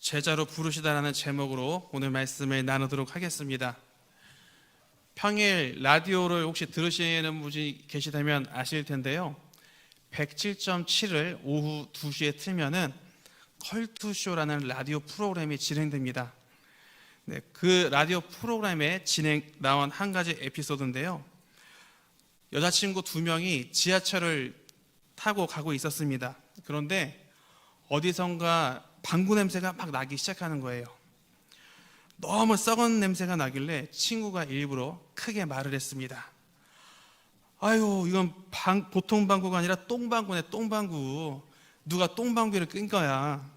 제자로 부르시다라는 제목으로 오늘 말씀을 나누도록 하겠습니다. 평일 라디오를 혹시 들으시는 분이 계시다면 아실 텐데요. 107.7을 오후 2시에 틀면은 컬투쇼라는 라디오 프로그램이 진행됩니다. 네, 그 라디오 프로그램에 진행 나온 한 가지 에피소드인데요. 여자친구 두 명이 지하철을 타고 가고 있었습니다. 그런데 어디선가 방구 냄새가 막 나기 시작하는 거예요. 너무 썩은 냄새가 나길래 친구가 일부러 크게 말을 했습니다. 아유, 이건 방, 보통 방구가 아니라 똥방구네, 똥방구. 누가 똥방구를 끈 거야.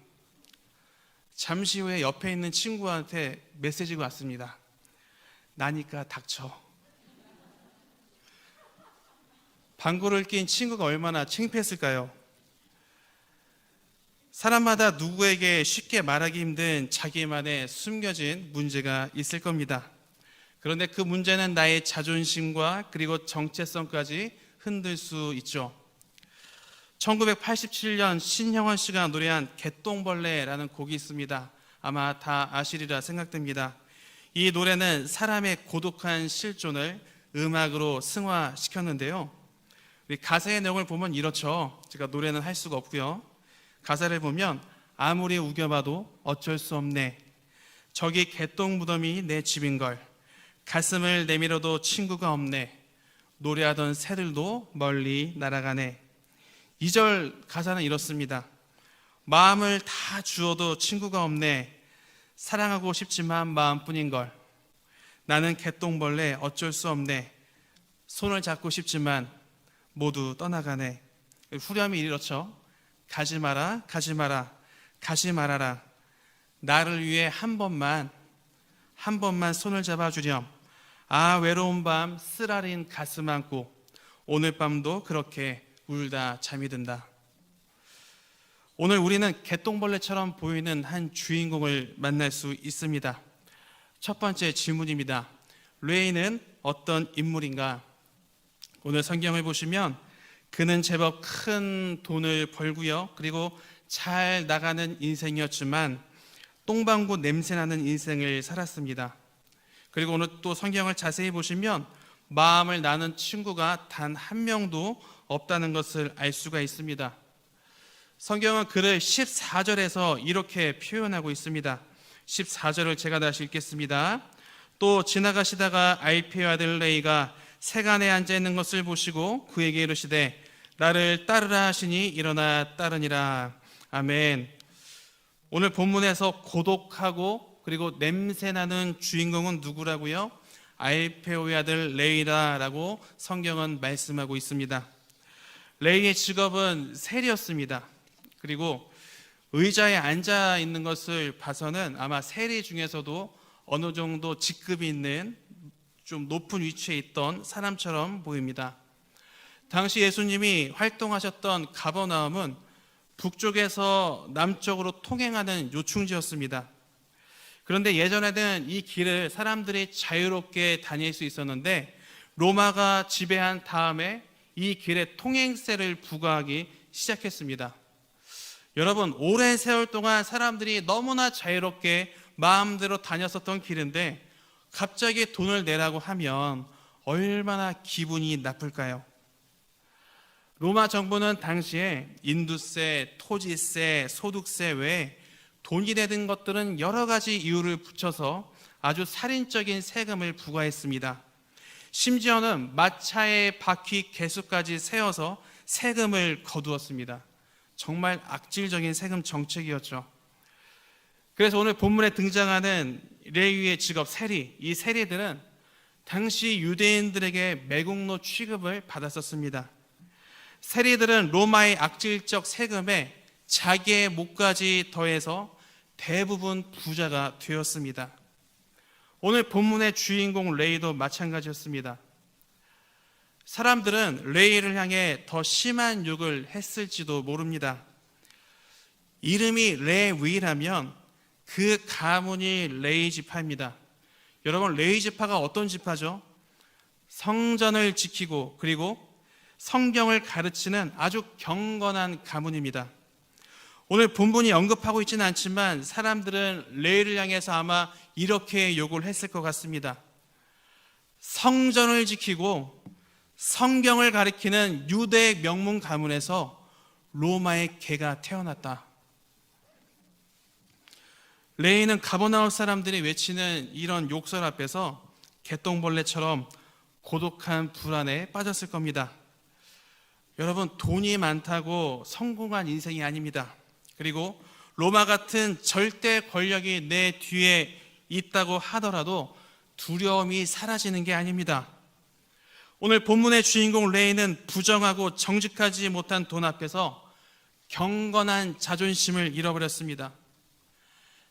잠시 후에 옆에 있는 친구한테 메시지가 왔습니다. 나니까 닥쳐. 방구를 낀 친구가 얼마나 창피했을까요? 사람마다 누구에게 쉽게 말하기 힘든 자기만의 숨겨진 문제가 있을 겁니다. 그런데 그 문제는 나의 자존심과 그리고 정체성까지 흔들 수 있죠. 1987년 신형원 씨가 노래한 개똥벌레라는 곡이 있습니다. 아마 다 아시리라 생각됩니다. 이 노래는 사람의 고독한 실존을 음악으로 승화시켰는데요. 가사의 내용을 보면 이렇죠. 제가 노래는 할 수가 없고요. 가사를 보면 아무리 우겨봐도 어쩔 수 없네. 저기 개똥 무덤이 내 집인 걸. 가슴을 내밀어도 친구가 없네. 노래하던 새들도 멀리 날아가네. 2절 가사는 이렇습니다. 마음을 다 주어도 친구가 없네. 사랑하고 싶지만 마음뿐인 걸. 나는 개똥벌레 어쩔 수 없네. 손을 잡고 싶지만 모두 떠나가네. 후렴이 이렇죠. 가지 마라, 가지 마라, 가지 말아라. 나를 위해 한 번만, 한 번만 손을 잡아주렴. 아, 외로운 밤, 쓰라린 가슴 안고, 오늘 밤도 그렇게 울다 잠이 든다. 오늘 우리는 개똥벌레처럼 보이는 한 주인공을 만날 수 있습니다. 첫 번째 질문입니다. 레이는 어떤 인물인가? 오늘 성경을 보시면 그는 제법 큰 돈을 벌고요. 그리고 잘 나가는 인생이었지만 똥방구 냄새나는 인생을 살았습니다. 그리고 오늘 또 성경을 자세히 보시면 마음을 나는 친구가 단 한 명도 없다는 것을 알 수가 있습니다. 성경은 그를 14절에서 이렇게 표현하고 있습니다. 14절을 제가 다시 읽겠습니다. 또 지나가시다가 알피오 아들 레이가 세간에 앉아 있는 것을 보시고 그에게 이르시되 나를 따르라 하시니 일어나 따르니라. 아멘. 오늘 본문에서 고독하고 그리고 냄새나는 주인공은 누구라고요? 알페오의 아들 레이라라고 성경은 말씀하고 있습니다. 레이의 직업은 세리였습니다. 그리고 의자에 앉아 있는 것을 봐서는 아마 세리 중에서도 어느 정도 직급이 있는 좀 높은 위치에 있던 사람처럼 보입니다. 당시 예수님이 활동하셨던 가버나움은 북쪽에서 남쪽으로 통행하는 요충지였습니다. 그런데 예전에는 이 길을 사람들이 자유롭게 다닐 수 있었는데 로마가 지배한 다음에 이 길에 통행세를 부과하기 시작했습니다. 여러분, 오랜 세월 동안 사람들이 너무나 자유롭게 마음대로 다녔었던 길인데 갑자기 돈을 내라고 하면 얼마나 기분이 나쁠까요? 로마 정부는 당시에 인두세, 토지세, 소득세 외에 돈이 되는 것들은 여러 가지 이유를 붙여서 아주 살인적인 세금을 부과했습니다. 심지어는 마차의 바퀴 개수까지 세어서 세금을 거두었습니다. 정말 악질적인 세금 정책이었죠. 그래서 오늘 본문에 등장하는 레위의 직업 세리, 이 세리들은 당시 유대인들에게 매국노 취급을 받았었습니다. 세리들은 로마의 악질적 세금에 자기의 목까지 더해서 대부분 부자가 되었습니다. 오늘 본문의 주인공 레이도 마찬가지였습니다. 사람들은 레이를 향해 더 심한 욕을 했을지도 모릅니다. 이름이 레위라면 그 가문이 레이 지파입니다. 여러분 레이 지파가 어떤 지파죠? 성전을 지키고 그리고 성경을 가르치는 아주 경건한 가문입니다. 오늘 본문이 언급하고 있지는 않지만 사람들은 레이를 향해서 아마 이렇게 욕을 했을 것 같습니다. 성전을 지키고 성경을 가리키는 유대 명문 가문에서 로마의 개가 태어났다. 레이는 가버나움 사람들이 외치는 이런 욕설 앞에서 개똥벌레처럼 고독한 불안에 빠졌을 겁니다. 여러분, 돈이 많다고 성공한 인생이 아닙니다. 그리고 로마 같은 절대 권력이 내 뒤에 있다고 하더라도 두려움이 사라지는 게 아닙니다. 오늘 본문의 주인공 레이는 부정하고 정직하지 못한 돈 앞에서 경건한 자존심을 잃어버렸습니다.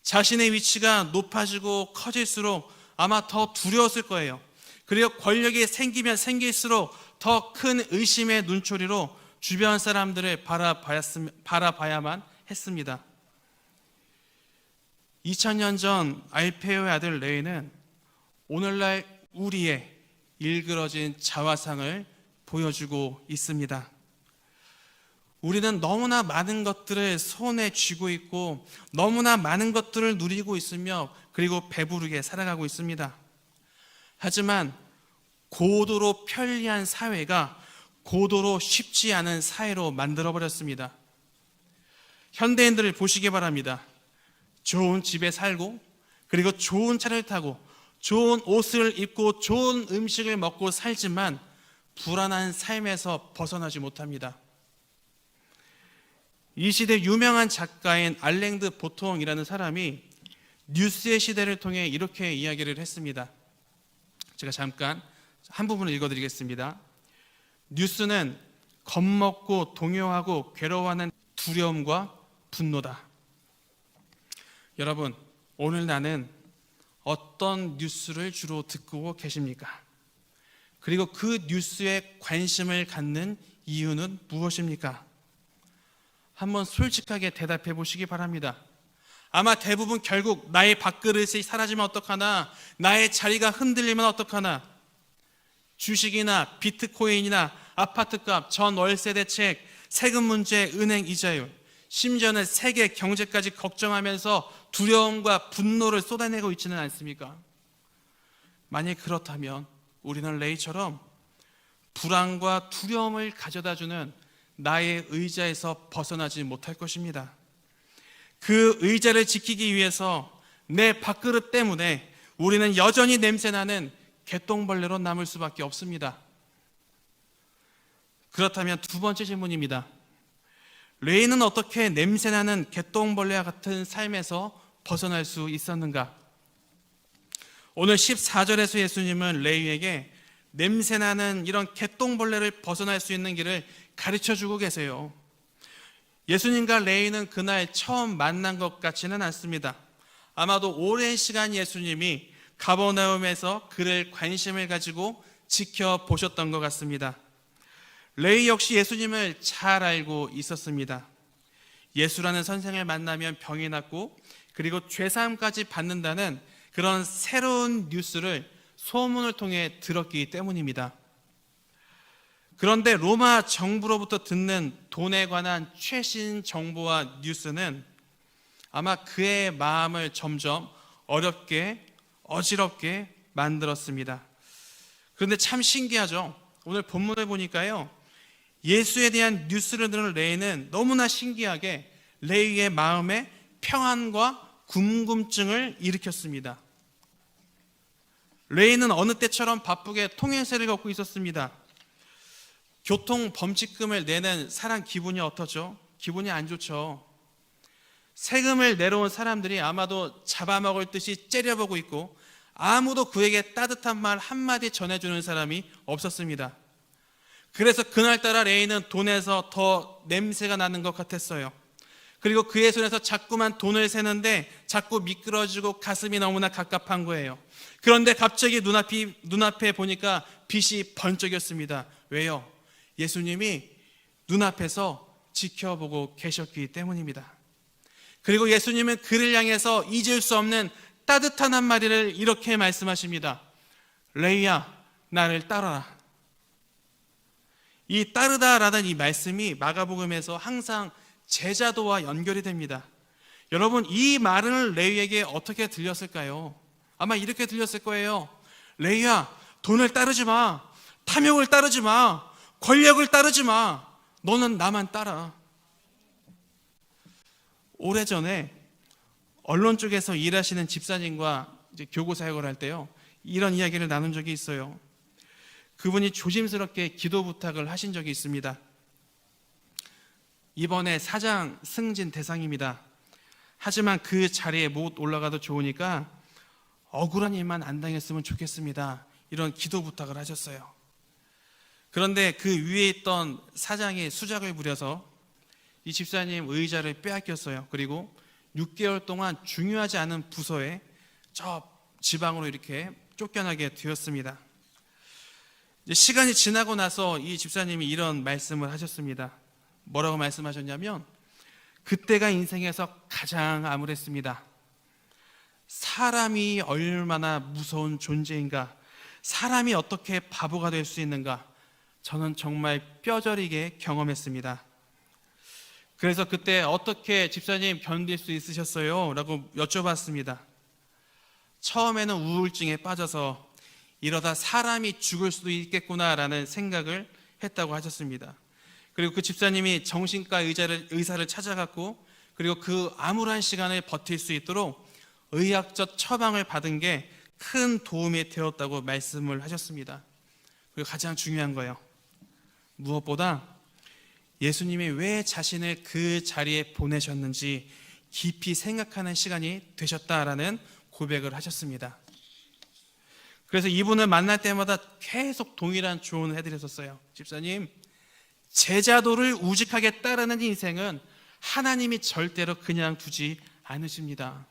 자신의 위치가 높아지고 커질수록 아마 더 두려웠을 거예요. 그리고 권력이 생기면 생길수록 더 큰 의심의 눈초리로 주변 사람들을 바라봐야 만 했습니다. 2000년 전 알페오의 아들 레이는 오늘날 우리의 일그러진 자화상을 보여주고 있습니다. 우리는 너무나 많은 것들을 손에 쥐고 있고 너무나 많은 것들을 누리고 있으며 그리고 배부르게 살아가고 있습니다. 하지만 고도로 편리한 사회가 고도로 쉽지 않은 사회로 만들어 버렸습니다. 현대인들을 보시기 바랍니다. 좋은 집에 살고 그리고 좋은 차를 타고 좋은 옷을 입고 좋은 음식을 먹고 살지만 불안한 삶에서 벗어나지 못합니다. 이 시대 유명한 작가인 알랭드 보통이라는 사람이 뉴스의 시대를 통해 이렇게 이야기를 했습니다. 제가 잠깐 한 부분을 읽어드리겠습니다. 뉴스는 겁먹고 동요하고 괴로워하는 두려움과 분노다. 여러분, 오늘 나는 어떤 뉴스를 주로 듣고 계십니까? 그리고 그 뉴스에 관심을 갖는 이유는 무엇입니까? 한번 솔직하게 대답해 보시기 바랍니다. 아마 대부분 결국 나의 밥그릇이 사라지면 어떡하나, 나의 자리가 흔들리면 어떡하나, 주식이나 비트코인이나 아파트값, 전 월세 대책, 세금 문제, 은행 이자율, 심지어는 세계 경제까지 걱정하면서 두려움과 분노를 쏟아내고 있지는 않습니까? 만약 그렇다면 우리는 레이처럼 불안과 두려움을 가져다 주는 나의 의자에서 벗어나지 못할 것입니다. 그 의자를 지키기 위해서 내 밥그릇 때문에 우리는 여전히 냄새나는 개똥벌레로 남을 수밖에 없습니다. 그렇다면 두 번째 질문입니다. 레이는 어떻게 냄새나는 개똥벌레와 같은 삶에서 벗어날 수 있었는가? 오늘 14절에서 예수님은 레이에게 냄새나는 이런 개똥벌레를 벗어날 수 있는 길을 가르쳐 주고 계세요. 예수님과 레이는 그날 처음 만난 것 같지는 않습니다. 아마도 오랜 시간 예수님이 가버나움에서 그를 관심을 가지고 지켜보셨던 것 같습니다. 레이 역시 예수님을 잘 알고 있었습니다. 예수라는 선생을 만나면 병이 낫고 그리고 죄사함까지 받는다는 그런 새로운 뉴스를 소문을 통해 들었기 때문입니다. 그런데 로마 정부로부터 듣는 돈에 관한 최신 정보와 뉴스는 아마 그의 마음을 점점 어렵게 어지럽게 만들었습니다. 그런데 참 신기하죠. 오늘 본문을 보니까요. 예수에 대한 뉴스를 들은 레이는 너무나 신기하게 레이의 마음에 평안과 궁금증을 일으켰습니다. 레이는 어느 때처럼 바쁘게 통행세를 걷고 있었습니다. 교통 범칙금을 내는 사람 기분이 어떠죠? 기분이 안 좋죠. 세금을 내려온 사람들이 아마도 잡아먹을 듯이 째려보고 있고 아무도 그에게 따뜻한 말 한마디 전해주는 사람이 없었습니다. 그래서 그날따라 레이는 돈에서 더 냄새가 나는 것 같았어요. 그리고 그의 손에서 자꾸만 돈을 세는데 자꾸 미끄러지고 가슴이 너무나 갑갑한 거예요. 그런데 갑자기 눈앞이, 눈앞에 보니까 빛이 번쩍였습니다. 왜요? 예수님이 눈앞에서 지켜보고 계셨기 때문입니다. 그리고 예수님은 그를 향해서 잊을 수 없는 따뜻한 한마디를 이렇게 말씀하십니다. 레이야, 나를 따라라. 이 따르다라는 이 말씀이 마가복음에서 항상 제자도와 연결이 됩니다. 여러분, 이 말을 레이에게 어떻게 들렸을까요? 아마 이렇게 들렸을 거예요. 레이야, 돈을 따르지 마. 탐욕을 따르지 마. 권력을 따르지 마. 너는 나만 따라. 오래전에 언론 쪽에서 일하시는 집사님과 교구 사역을 할 때요. 이런 이야기를 나눈 적이 있어요. 그분이 조심스럽게 기도 부탁을 하신 적이 있습니다. 이번에 사장 승진 대상입니다. 하지만 그 자리에 못 올라가도 좋으니까 억울한 일만 안 당했으면 좋겠습니다. 이런 기도 부탁을 하셨어요. 그런데 그 위에 있던 사장이 수작을 부려서 이 집사님 의자를 빼앗겼어요. 그리고 6개월 동안 중요하지 않은 부서에 저 지방으로 이렇게 쫓겨나게 되었습니다. 시간이 지나고 나서 이 집사님이 이런 말씀을 하셨습니다. 뭐라고 말씀하셨냐면 그때가 인생에서 가장 암울했습니다. 사람이 얼마나 무서운 존재인가, 사람이 어떻게 바보가 될 수 있는가, 저는 정말 뼈저리게 경험했습니다. 그래서 그때 어떻게 집사님 견딜 수 있으셨어요? 라고 여쭤봤습니다. 처음에는 우울증에 빠져서 이러다 사람이 죽을 수도 있겠구나라는 생각을 했다고 하셨습니다. 그리고 그 집사님이 정신과 의자를, 의사를 찾아갔고 그리고 그 암울한 시간을 버틸 수 있도록 의학적 처방을 받은 게 큰 도움이 되었다고 말씀을 하셨습니다. 그리고 가장 중요한 거예요. 무엇보다 예수님이 왜 자신을 그 자리에 보내셨는지 깊이 생각하는 시간이 되셨다라는 고백을 하셨습니다. 그래서 이분을 만날 때마다 계속 동일한 조언을 해드렸었어요. 집사님, 제자도를 우직하게 따르는 인생은 하나님이 절대로 그냥 두지 않으십니다.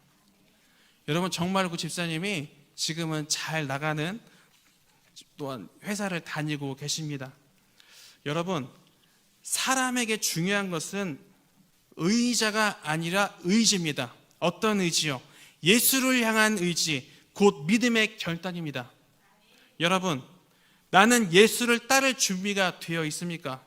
여러분 정말 그 집사님이 지금은 잘 나가는 또한 회사를 다니고 계십니다. 여러분 사람에게 중요한 것은 의자가 아니라 의지입니다. 어떤 의지요? 예수를 향한 의지, 곧 믿음의 결단입니다. 여러분, 나는 예수를 따를 준비가 되어 있습니까?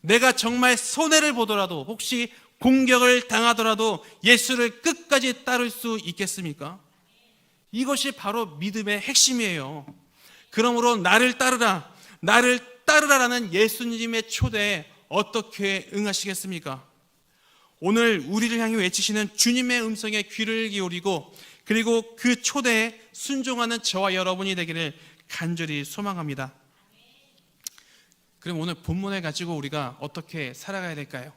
내가 정말 손해를 보더라도 혹시 공격을 당하더라도 예수를 끝까지 따를 수 있겠습니까? 이것이 바로 믿음의 핵심이에요. 그러므로 나를 따르라, 나를 따르라라는 예수님의 초대에 어떻게 응하시겠습니까? 오늘 우리를 향해 외치시는 주님의 음성에 귀를 기울이고 그리고 그 초대에 순종하는 저와 여러분이 되기를 간절히 소망합니다. 그럼 오늘 본문을 가지고 우리가 어떻게 살아가야 될까요?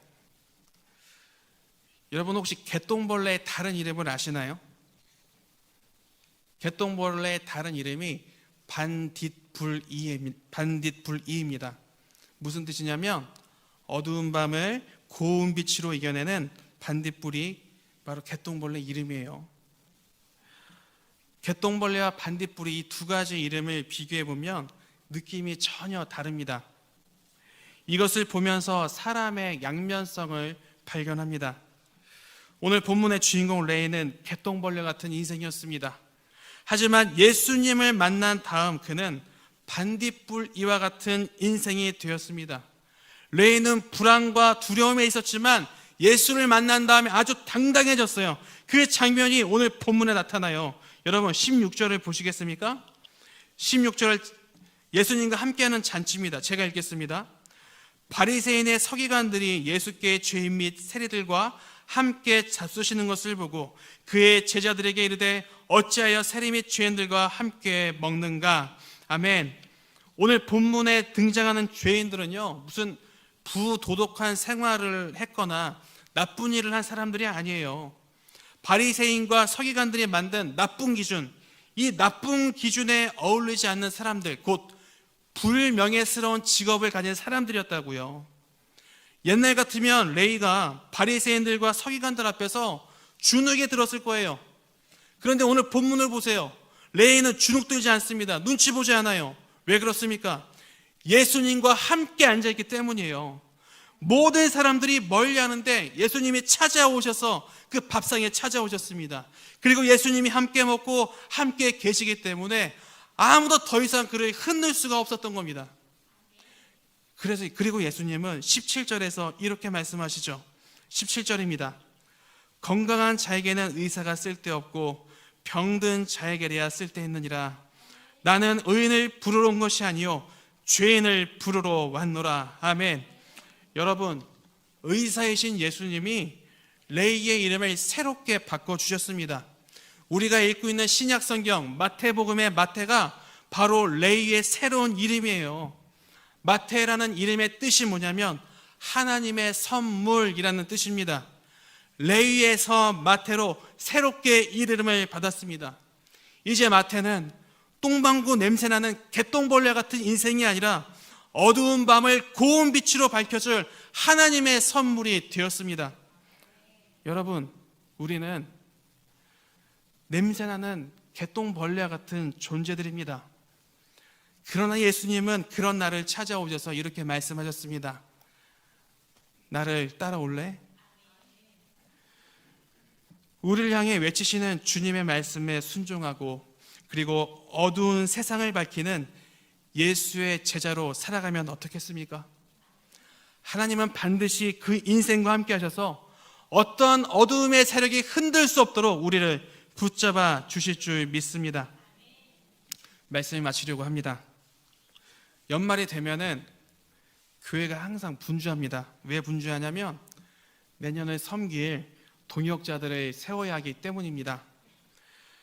여러분 혹시 개똥벌레의 다른 이름을 아시나요? 개똥벌레의 다른 이름이 반딧 불이입니다. 무슨 뜻이냐면 어두운 밤을 고운 빛으로 이겨내는 반딧불이 바로 개똥벌레 이름이에요. 개똥벌레와 반딧불이 이 두 가지 이름을 비교해 보면 느낌이 전혀 다릅니다. 이것을 보면서 사람의 양면성을 발견합니다. 오늘 본문의 주인공 레이는 개똥벌레 같은 인생이었습니다. 하지만 예수님을 만난 다음 그는 반딧불 이와 같은 인생이 되었습니다. 레이는 불안과 두려움에 있었지만 예수를 만난 다음에 아주 당당해졌어요. 그 장면이 오늘 본문에 나타나요. 여러분 16절을 보시겠습니까? 16절 예수님과 함께하는 잔치입니다. 제가 읽겠습니다. 바리새인의 서기관들이 예수께 죄인 및 세리들과 함께 잡수시는 것을 보고 그의 제자들에게 이르되 어찌하여 세리 및 죄인들과 함께 먹는가 아멘 오늘 본문에 등장하는 죄인들은요 무슨 부도덕한 생활을 했거나 나쁜 일을 한 사람들이 아니에요 바리새인과 서기관들이 만든 나쁜 기준 이 나쁜 기준에 어울리지 않는 사람들 곧 불명예스러운 직업을 가진 사람들이었다고요. 옛날 같으면 레이가 바리새인들과 서기관들 앞에서 주눅에 들었을 거예요. 그런데 오늘 본문을 보세요. 레이는 주눅 들지 않습니다. 눈치 보지 않아요. 왜 그렇습니까? 예수님과 함께 앉아 있기 때문이에요. 모든 사람들이 멀리 하는데 예수님이 찾아오셔서 그 밥상에 찾아오셨습니다. 그리고 예수님이 함께 먹고 함께 계시기 때문에 아무도 더 이상 그를 흔들 수가 없었던 겁니다. 그래서 그리고 예수님은 17절에서 이렇게 말씀하시죠. 17절입니다. 건강한 자에게는 의사가 쓸데없고 병든 자에게야 쓸데있느니라. 나는 의인을 부르러 온 것이 아니요 죄인을 부르러 왔노라. 아멘. 여러분, 의사이신 예수님이 레이의 이름을 새롭게 바꿔 주셨습니다. 우리가 읽고 있는 신약 성경 마태복음의 마태가 바로 레이의 새로운 이름이에요. 마태라는 이름의 뜻이 뭐냐면 하나님의 선물이라는 뜻입니다. 레이에서 마태로 새롭게 이름을 받았습니다. 이제 마태는 똥방구 냄새나는 개똥벌레 같은 인생이 아니라 어두운 밤을 고운 빛으로 밝혀줄 하나님의 선물이 되었습니다. 여러분, 우리는 냄새나는 개똥벌레 같은 존재들입니다. 그러나 예수님은 그런 나를 찾아오셔서 이렇게 말씀하셨습니다. 나를 따라올래? 우리를 향해 외치시는 주님의 말씀에 순종하고 그리고 어두운 세상을 밝히는 예수의 제자로 살아가면 어떻겠습니까? 하나님은 반드시 그 인생과 함께 하셔서 어떤 어두움의 세력이 흔들 수 없도록 우리를 붙잡아 주실 줄 믿습니다. 말씀을 마치려고 합니다. 연말이 되면은 교회가 항상 분주합니다. 왜 분주하냐면 내년을 섬길 동역자들을 세워야 하기 때문입니다.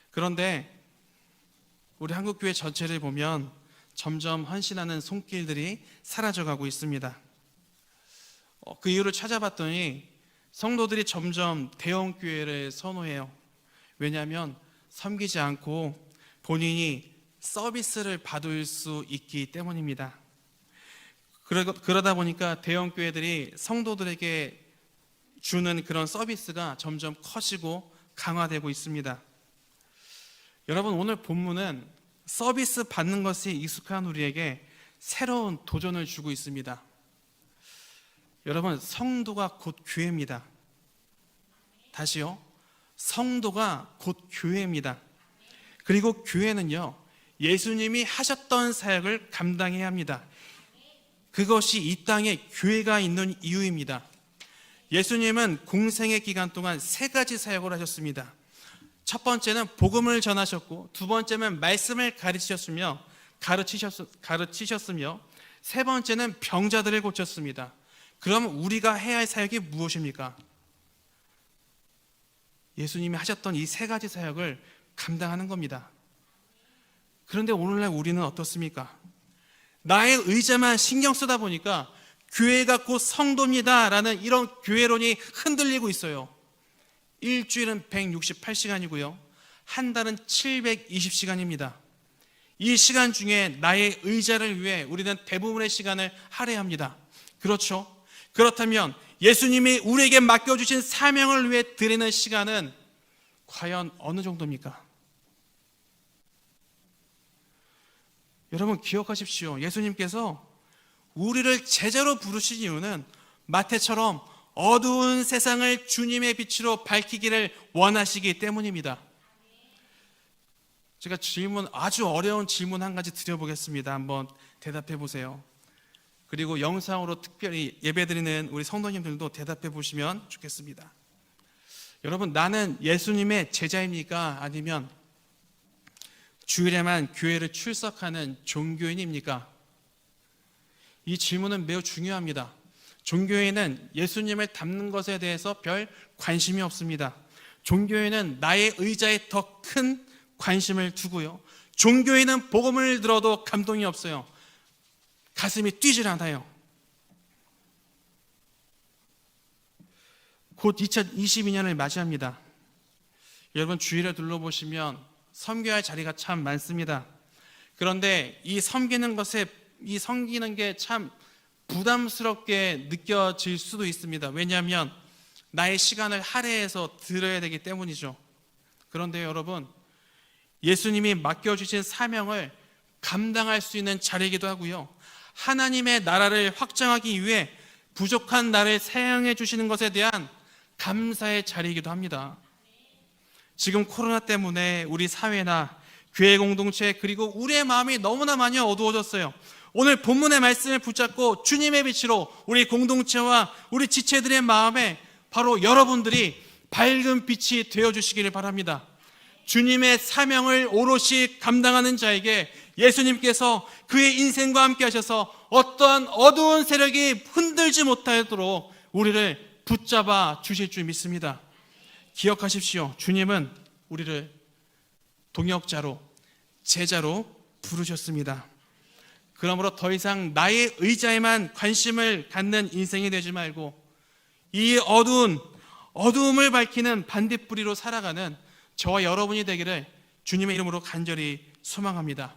그런데 우리 한국교회 전체를 보면 점점 헌신하는 손길들이 사라져가고 있습니다. 어, 그 이유를 찾아봤더니 성도들이 점점 대형 교회를 선호해요. 왜냐하면 섬기지 않고 본인이 서비스를 받을 수 있기 때문입니다. 그러다 보니까 대형 교회들이 성도들에게 주는 그런 서비스가 점점 커지고 강화되고 있습니다. 여러분 오늘 본문은 서비스 받는 것이 익숙한 우리에게 새로운 도전을 주고 있습니다. 여러분 성도가 곧 교회입니다. 다시요. 성도가 곧 교회입니다. 그리고 교회는요. 예수님이 하셨던 사역을 감당해야 합니다. 그것이 이 땅에 교회가 있는 이유입니다. 예수님은 공생의 기간 동안 세 가지 사역을 하셨습니다. 첫 번째는 복음을 전하셨고, 두 번째는 말씀을 가르치셨으며, 가르치셨, 가르치셨으며, 세 번째는 병자들을 고쳤습니다. 그럼 우리가 해야 할 사역이 무엇입니까? 예수님이 하셨던 이 세 가지 사역을 감당하는 겁니다. 그런데 오늘날 우리는 어떻습니까? 나의 의자만 신경 쓰다 보니까 교회가 곧 성도입니다라는 이런 교회론이 흔들리고 있어요. 일주일은 168시간이고요. 한 달은 720시간입니다. 이 시간 중에 나의 의자를 위해 우리는 대부분의 시간을 할애합니다. 그렇죠? 그렇다면 예수님이 우리에게 맡겨주신 사명을 위해 드리는 시간은 과연 어느 정도입니까? 여러분 기억하십시오. 예수님께서 우리를 제자로 부르신 이유는 마태처럼 어두운 세상을 주님의 빛으로 밝히기를 원하시기 때문입니다. 제가 질문 아주 어려운 질문 한 가지 드려보겠습니다. 한번 대답해 보세요. 그리고 영상으로 특별히 예배드리는 우리 성도님들도 대답해 보시면 좋겠습니다. 여러분 나는 예수님의 제자입니까? 아니면 주일에만 교회를 출석하는 종교인입니까? 이 질문은 매우 중요합니다. 종교에는 예수님을 닮는 것에 대해서 별 관심이 없습니다. 종교에는 나의 의자에 더 큰 관심을 두고요. 종교에는 복음을 들어도 감동이 없어요. 가슴이 뛰질 않아요. 곧 2022년을 맞이합니다. 여러분 주위를 둘러보시면 섬겨야 할 자리가 참 많습니다. 그런데 이 섬기는 것에 이 섬기는 게 참 부담스럽게 느껴질 수도 있습니다. 왜냐하면 나의 시간을 할애해서 들어야 되기 때문이죠. 그런데 여러분 예수님이 맡겨주신 사명을 감당할 수 있는 자리이기도 하고요. 하나님의 나라를 확장하기 위해 부족한 나를 사용해 주시는 것에 대한 감사의 자리이기도 합니다. 지금 코로나 때문에 우리 사회나 교회 공동체 그리고 우리의 마음이 너무나 많이 어두워졌어요. 오늘 본문의 말씀을 붙잡고 주님의 빛으로 우리 공동체와 우리 지체들의 마음에 바로 여러분들이 밝은 빛이 되어 주시기를 바랍니다. 주님의 사명을 오롯이 감당하는 자에게 예수님께서 그의 인생과 함께 하셔서 어떠한 어두운 세력이 흔들지 못하도록 우리를 붙잡아 주실 줄 믿습니다. 기억하십시오. 주님은 우리를 동역자로 제자로 부르셨습니다. 그러므로 더 이상 나의 의자에만 관심을 갖는 인생이 되지 말고 이 어두운 어두움을 밝히는 반딧불이로 살아가는 저와 여러분이 되기를 주님의 이름으로 간절히 소망합니다.